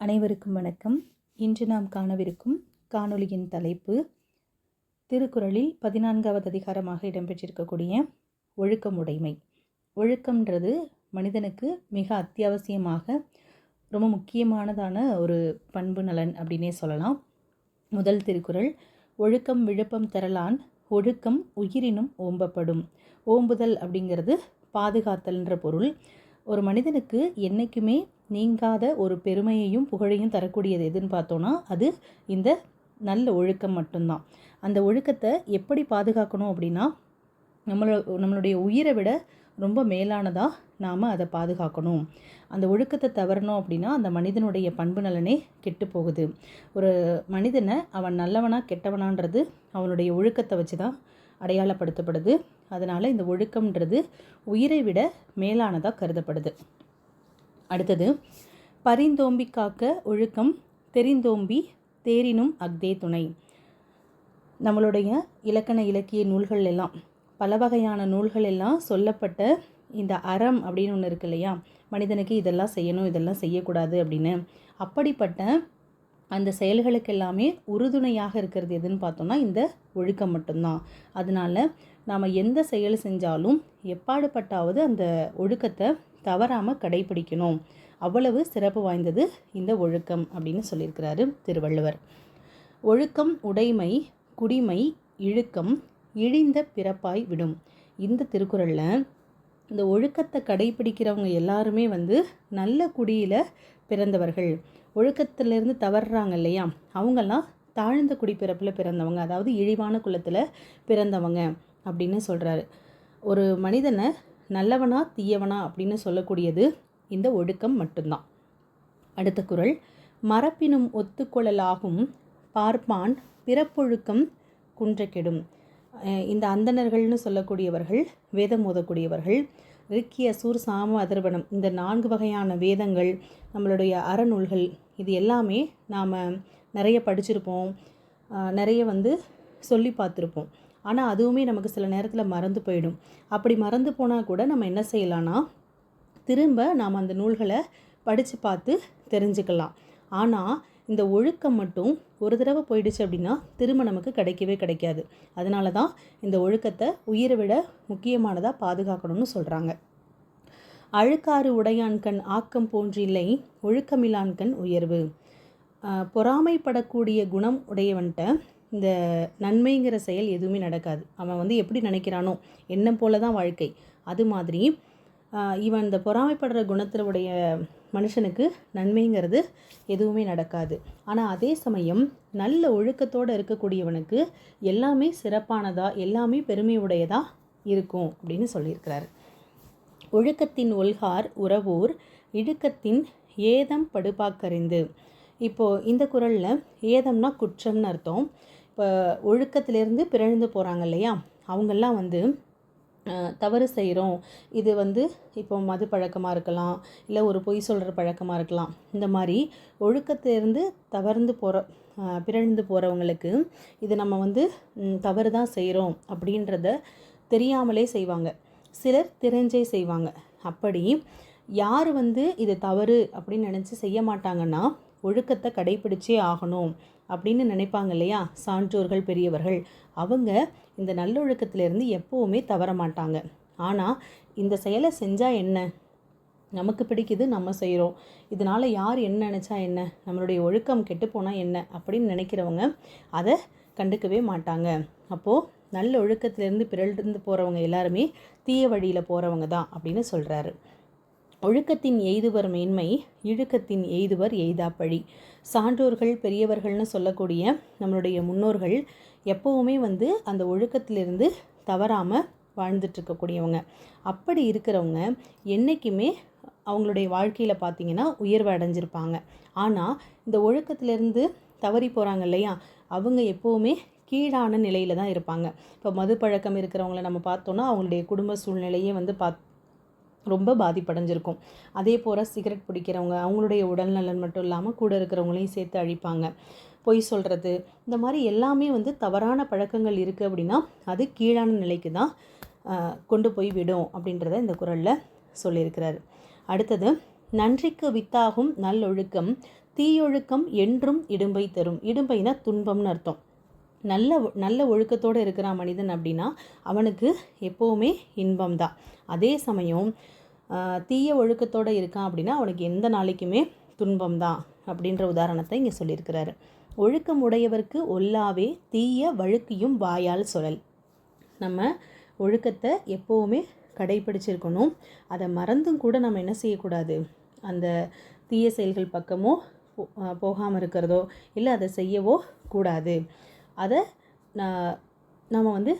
அனைவருக்கும் வணக்கம். இன்று நாம் காணவிருக்கும் காணொளியின் தலைப்பு திருக்குறளில் பதினான்காவது அதிகாரமாக இடம்பெற்றிருக்கக்கூடிய ஒழுக்கமுடைமை ஒழுக்கம்ன்றது மனிதனுக்கு மிக அத்தியாவசியமாக ரொம்ப முக்கியமானதான ஒரு பண்பு நலன் அப்படின்னே சொல்லலாம். முதல் திருக்குறள் ஒழுக்கம் விழுப்பம் தரலான் ஒழுக்கம் உயிரினும் ஓம்பப்படும். ஓம்புதல் அப்படிங்கிறது பாதுகாத்தல்ன்ற பொருள். ஒரு மனிதனுக்கு என்றைக்குமே நீங்காத ஒரு பெருமையையும் புகழையும் தரக்கூடியது எதுன்னு பார்த்தோன்னா அது இந்த நல்ல ஒழுக்கம் மட்டும்தான். அந்த ஒழுக்கத்தை எப்படி பாதுகாக்கணும் அப்படின்னா நம்மளோ நம்மளுடைய உயிரை விட ரொம்ப மேலானதாக நாம் அதை பாதுகாக்கணும். அந்த ஒழுக்கத்தை தவறணும் அப்படின்னா அந்த மனிதனுடைய பண்பு நலனே கெட்டு போகுது. ஒரு மனிதனை அவன் நல்லவனா கெட்டவனான்றது அவனுடைய ஒழுக்கத்தை வச்சு தான் அடையாளப்படுத்தப்படுது. அதனால் இந்த ஒழுக்கம்ன்றது உயிரை விட மேலானதாக கருதப்படுது. அடுத்தது பரிந்தோம்பி காக்க ஒழுக்கம் தெரிந்தோம்பி தேரினும் அக்தே துணை. நம்மளுடைய இலக்கண இலக்கிய நூல்கள் எல்லாம் பல வகையான நூல்கள் எல்லாம் சொல்லப்பட்ட இந்த அறம் அப்படின்னு ஒன்று இருக்கு இல்லையா? மனிதனுக்கு இதெல்லாம் செய்யணும் இதெல்லாம் செய்யக்கூடாது அப்படின்னு. அப்படிப்பட்ட அந்த செயல்களுக்கு எல்லாமே உறுதுணையாக இருக்கிறது எதுன்னு பார்த்தோம்னா இந்த ஒழுக்கம் மட்டும்தான். அதனால் நாம் எந்த செயல் செஞ்சாலும் எப்பாடுபட்டாவது அந்த ஒழுக்கத்தை தவறாமல் கடைபிடிக்கணும். அவ்வளவு சிறப்பு வாய்ந்தது இந்த ஒழுக்கம் அப்படின்னு சொல்லியிருக்கிறாரு திருவள்ளுவர். ஒழுக்கம் உடைமை குடிமை இழுக்கம் இழிந்த பிறப்பாய் விடும். இந்த திருக்குறளில் இந்த ஒழுக்கத்தை கடைபிடிக்கிறவங்க எல்லாருமே வந்து நல்ல குடியில் பிறந்தவர்கள். ஒழுக்கத்திலேருந்து தவறுறாங்க இல்லையா? அவங்கெல்லாம் தாழ்ந்த குடிப்பிறப்பில் பிறந்தவங்க அதாவது இழிவான குலத்தில் பிறந்தவங்க அப்படின்னு சொல்கிறாரு ஒரு மனிதனை நல்லவனா தீயவனா அப்படின்னு சொல்லக்கூடியது இந்த ஒழுக்கம் மட்டும்தான். அடுத்த குரல். மரப்பினும் ஒத்துக்கொள்ளலாகும் பார்ப்பான் பிறப்பொழுக்கம் குன்றக்கெடும். இந்த அந்தணர்கள்னு சொல்லக்கூடியவர்கள் வேதம் ஓதக்கூடியவர்கள் ரிக்கிய சூர் சாம அதர்வனம். இந்த நான்கு வகையான வேதங்கள் நம்மளுடைய அறநூல்கள் இது எல்லாமே நாம் நிறைய படிச்சிருப்போம். நிறைய வந்து சொல்லி பார்த்துருப்போம். ஆனால் அதுவுமே நமக்கு சில நேரத்தில் மறந்து போயிடும். அப்படி மறந்து போனால் கூட நம்ம என்ன செய்யலான்னா திரும்ப நாம் அந்த நூல்களை படித்து பார்த்து தெரிஞ்சுக்கலாம். ஆனால் இந்த ஒழுக்கம் மட்டும் ஒரு தடவை போயிடுச்சு அப்படின்னா திரும்ப நமக்கு கிடைக்கவே கிடைக்காது. அதனால தான் இந்த ஒழுக்கத்தை உயிரை விட முக்கியமானதாக பாதுகாக்கணும்னு சொல்கிறாங்க அழுக்காறு உடையான்கண் ஆக்கம் போன்றில்லை ஒழுக்கமில்லான்கண் உயர்வு. பொறாமைப்படக்கூடிய குணம் உடையவன்கிட்ட இந்த நன்மைங்கிற செயல் எதுவுமே நடக்காது. அவன் வந்து எப்படி நினைக்கிறானோ என்ன போல தான் வாழ்க்கை. அது மாதிரி இவன் இந்த பொறாமைப்படுற குணத்தில் உடைய மனுஷனுக்கு நன்மைங்கிறது எதுவுமே நடக்காது. ஆனால் அதே சமயம் நல்ல ஒழுக்கத்தோடு இருக்கக்கூடியவனுக்கு எல்லாமே சிறப்பானதாக எல்லாமே பெருமையுடையதாக இருக்கும் அப்படின்னு சொல்லியிருக்கிறாரு. ஒழுக்கத்தின் ஒல்கார் உறவோர் இழுக்கத்தின் ஏதம் படுபாக்கறிந்து. இப்போது இந்த குரலில் ஏதம்னா குற்றம்னு அர்த்தம். இப்போ ஒழுக்கத்திலேருந்து பிறழ்ந்து போகிறாங்க இல்லையா? அவங்கெல்லாம் வந்து தவறு செய்கிறோம் இது வந்து இப்போ மது பழக்கமாக இருக்கலாம் இல்லை ஒரு பொய் சொல்கிற பழக்கமாக இருக்கலாம். இந்த மாதிரி ஒழுக்கத்திலேருந்து தவறுந்து போகிற பிறழ்ந்து போகிறவங்களுக்கு இது நம்ம வந்து தவறு தான் செய்கிறோம் அப்படின்றத தெரியாமலே செய்வாங்க. சிலர் தெரிஞ்சே செய்வாங்க. அப்படி யார் வந்து இது தவறு அப்படின்னு நினச்சி செய்ய மாட்டாங்கன்னா ஒழுக்கத்தை கடைபிடிச்சே ஆகணும் அப்படின்னு நினைப்பாங்க இல்லையா? சான்றோர்கள் பெரியவர்கள். அவங்க இந்த நல்லொழுக்கத்திலேருந்து எப்போவுமே தவற மாட்டாங்க. ஆனால் இந்த செயலை செஞ்சால் என்ன? நமக்கு பிடிக்குது நம்ம செய்கிறோம் இதனால் யார் என்ன நினச்சா என்ன? நம்மளுடைய ஒழுக்கம் கெட்டுப்போனால் என்ன? அப்படின்னு நினைக்கிறவங்க அதை கண்டுக்கவே மாட்டாங்க. அப்போது நல்ல ஒழுக்கத்திலேருந்து பிறழ்ந்து போகிறவங்க எல்லாருமே தீய வழியில் போகிறவங்க தான் அப்படின்னு சொல்கிறாரு ஒழுக்கத்தின் எய்துவர் மேன்மை இழுக்கத்தின் எய்துவர் எய்தாப்பழி. சான்றோர்கள் பெரியவர்கள்னு சொல்லக்கூடிய நம்மளுடைய முன்னோர்கள் எப்போவுமே வந்து அந்த ஒழுக்கத்திலிருந்து தவறாமல் வாழ்ந்துட்டுருக்கக்கூடியவங்க. அப்படி இருக்கிறவங்க என்றைக்குமே அவங்களுடைய வாழ்க்கையில் பார்த்திங்கன்னா உயர்வு அடைஞ்சிருப்பாங்க. ஆனால் இந்த ஒழுக்கத்திலேருந்து தவறி போகிறாங்க இல்லையா? அவங்க எப்போவுமே கீழான நிலையில் தான் இருப்பாங்க. இப்போ மது பழக்கம் இருக்கிறவங்கள நம்ம பார்த்தோன்னா அவங்களுடைய குடும்ப சூழ்நிலையே வந்து பாத் ரொம்ப பாதிப்படைஞ்சிருக்கும். அதே போல் சிகரெட் பிடிக்கிறவங்க அவங்களுடைய உடல்நலன் மட்டும் இல்லாமல் கூட இருக்கிறவங்களையும் சேர்த்து அழிப்பாங்க. பொய் சொல்கிறது இந்த மாதிரி எல்லாமே வந்து தவறான பழக்கங்கள் இருக்குது அப்படின்னா அது கீழான நிலைக்கு தான் கொண்டு போய் விடும் அப்படின்றத இந்த குரலில் சொல்லியிருக்கிறாரு. அடுத்தது நன்றிக்கு வித்தாகும் நல்லொழுக்கம் தீயொழுக்கம் என்றும் இடும்பை தரும். இடும்பைனா துன்பம்னு அர்த்தம். நல்ல நல்ல ஒழுக்கத்தோடு இருக்கிற மனிதன் அப்படின்னா அவனுக்கு எப்போவுமே இன்பம் தான் அதே சமயம் தீய ஒழுக்கத்தோடு இருக்கான் அப்படின்னா அவனுக்கு எந்த நாளைக்குமே துன்பம் தான் அப்படின்ற உதாரணத்தை இங்கே சொல்லியிருக்கிறாரு. ஒழுக்கம் உடையவர்க்கு ஒல்லாவே தீய வழுக்கியும் வாயால் சொல்லல் நம்ம ஒழுக்கத்தை எப்போவுமே கடைபிடிச்சிருக்கணும் அதை மறந்தும் கூட நம்ம என்ன செய்யக்கூடாது? அந்த தீய செயல்கள் பக்கமோ போகாமல் இருக்கிறதோ இல்லை அதை செய்யவோ கூடாது. அதை நான் நம்ம வந்து